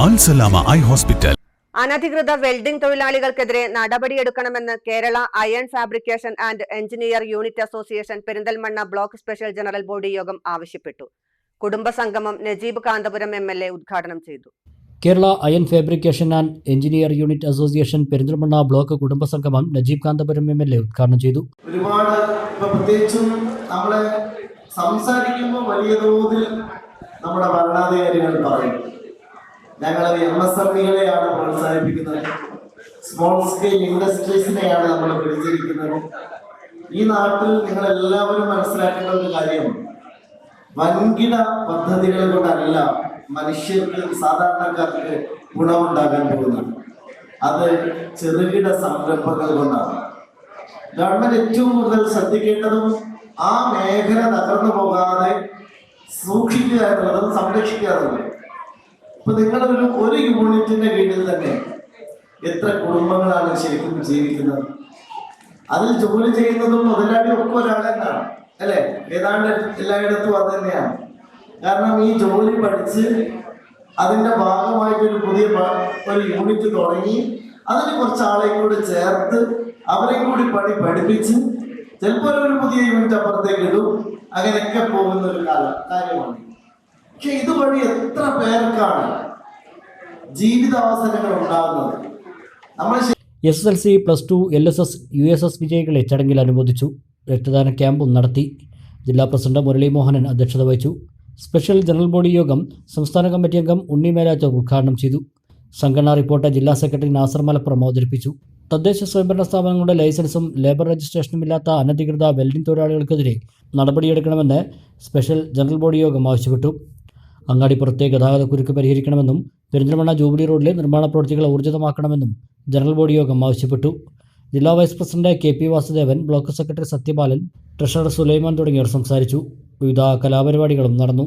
Alsalama eye hospital. അനധികൃത welding തൊഴിലാളികൾക്കെതിരെ നടപടിയെടുക്കണമെന്ന് Kerala iron fabrication and engineer unit association Perinthalmanna block special general body യോഗം ആവശ്യപ്പെട്ടു. കുടുംബസംഗമം Najeeb Kanthapuram M L A ഉദ്ഘാടനം ചെയ്തു. Kerala iron fabrication and engineer unit association Perinthalmanna block കുടുംബസംഗമം Najeeb Kanthapuram M L A ഉദ്ഘാടനം ചെയ്തു. ഒരുപാട് പ്രത്യേകിച്ചും നമ്മളെ സംസാരിക്കുമ്പോൾ വലിയ തോതിൽ നമ്മുടെ ഭരണാധികാരികൾ പറയും. ഞങ്ങൾ എം എസ് എം ഇകളെയാണ് പ്രോത്സാഹിപ്പിക്കുന്നത്. സ്മോൾ സ്കെയിൽ ഇൻഡസ്ട്രീസിനെയാണ് നമ്മൾ പിടിച്ചിരിക്കുന്നത്. ഈ നാട്ടിൽ നിങ്ങൾ എല്ലാവരും മനസ്സിലാക്കേണ്ട ഒരു കാര്യം. വൻകിട പദ്ധതികൾ കൊണ്ടല്ല മനുഷ്യർക്ക് സാധാരണക്കാർക്ക് ഗുണമുണ്ടാകാൻ പോകുന്നത്. അത് ചെറുകിട സംരംഭങ്ങൾ കൊണ്ടാണ്. ഗവൺമെന്റ് ഏറ്റവും കൂടുതൽ ശ്രദ്ധിക്കേണ്ടതും ആ മേഖല തകർന്നു പോകാതെ സൂക്ഷിക്കുക എന്നുള്ളതും സംരക്ഷിക്കുക എന്നുള്ളതും. ഇപ്പൊ നിങ്ങളൊരു ഒരു യൂണിറ്റിന്റെ കീഴിൽ തന്നെ എത്ര കുടുംബങ്ങളാണ് ശരിക്കും ജീവിക്കുന്നത്? അതിൽ ജോലി ചെയ്യുന്നതും മുതലാളി ഒക്കെ ഒരാളെന്നാണ് അല്ലെ? ഏതാണ്ട് എല്ലായിടത്തും അത് തന്നെയാണ്. കാരണം ഈ ജോലി പഠിച്ച് അതിന്റെ ഭാഗമായിട്ട് ഒരു പുതിയ ഒരു യൂണിറ്റ് തുടങ്ങി അതിന് കുറച്ച് ആളെയും കൂടി ചേർത്ത് അവരെയും കൂടി പണി പഠിപ്പിച്ച് ചിലപ്പോൾ ഒരു പുതിയ യൂണിറ്റ് അപ്പുറത്തേക്ക് ഇടും. അങ്ങനെയൊക്കെ പോകുന്ന ഒരു കാല കാര്യമാണ്. പക്ഷെ ഇതുവഴി എത്ര പേർക്കാണ് ജീവിതാവസരങ്ങൾ ഉണ്ടാകുന്നത്? നമ്മൾ S S L C plus two L S S U S S വിജയികളെ ചടങ്ങിൽ അനുമോദിച്ചു. രക്തദാന ക്യാമ്പും നടത്തി ജില്ലാ പ്രസിഡന്റ് മുരളി മോഹനൻ അധ്യക്ഷത വഹിച്ചു. സ്പെഷ്യൽ ജനറൽ ബോഡി യോഗം സംസ്ഥാന കമ്മിറ്റി അംഗം ഉണ്ണി മേലാറ്റൂർ ഉദ്ഘാടനം ചെയ്തു. സംഘടനാ റിപ്പോർട്ട് ജില്ലാ സെക്രട്ടറി നാസർ മലപ്പുറം അവതരിപ്പിച്ചു. തദ്ദേശ സ്വയംഭരണ സ്ഥാപനങ്ങളുടെ ലൈസൻസും ലേബർ രജിസ്ട്രേഷനും ഇല്ലാത്ത അനധികൃത വെൽഡിംഗ് തൊഴിലാളികൾക്കെതിരെ നടപടിയെടുക്കണമെന്ന് സ്പെഷ്യൽ ജനറൽ ബോഡി യോഗം ആവശ്യപ്പെട്ടു. അങ്ങാടിപ്പുറത്തെ ഗതാഗതക്കുരുക്ക് പരിഹരിക്കണമെന്നും പെരിന്തൽമണ്ണ ജൂബിലി റോഡിലെ നിർമ്മാണ പ്രവൃത്തികൾ ഊർജിതമാക്കണമെന്നും ജനറൽ ബോഡി യോഗം ആവശ്യപ്പെട്ടു. ജില്ലാ vice president K P Vasudevan block secretary Sathyapalan treasurer Sulaiman തുടങ്ങിയവർ സംസാരിച്ചു. വിവിധ കലാപരിപാടികളും നടന്നു.